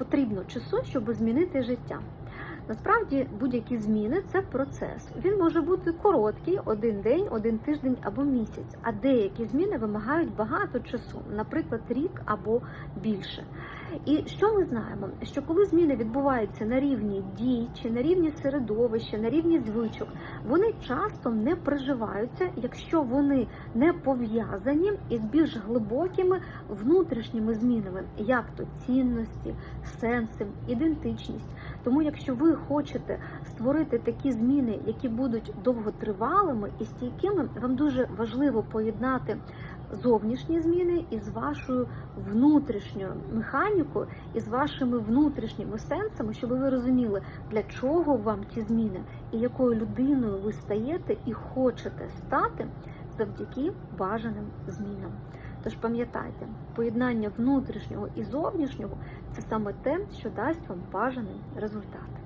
потрібно часу, щоб змінити життя? Насправді будь-які зміни це процес. Він може бути короткий, один день, один тиждень або місяць. А деякі зміни вимагають багато часу, наприклад, рік або більше. І що ми знаємо? Що коли зміни відбуваються на рівні дій чи на рівні середовища, на рівні звичок, вони часто не приживаються, якщо вони не пов'язані із більш глибокими внутрішніми змінами, як то цінності, сенси, ідентичність. Тому, якщо ви хочете створити такі зміни, які будуть довготривалими і стійкими, вам дуже важливо поєднати зовнішні зміни із вашою внутрішньою механікою, і з вашими внутрішніми сенсами, щоб ви розуміли, для чого вам ті зміни і якою людиною ви стаєте і хочете стати завдяки бажаним змінам. Тож пам'ятайте, поєднання внутрішнього і зовнішнього це саме те, що дасть вам бажаний результат.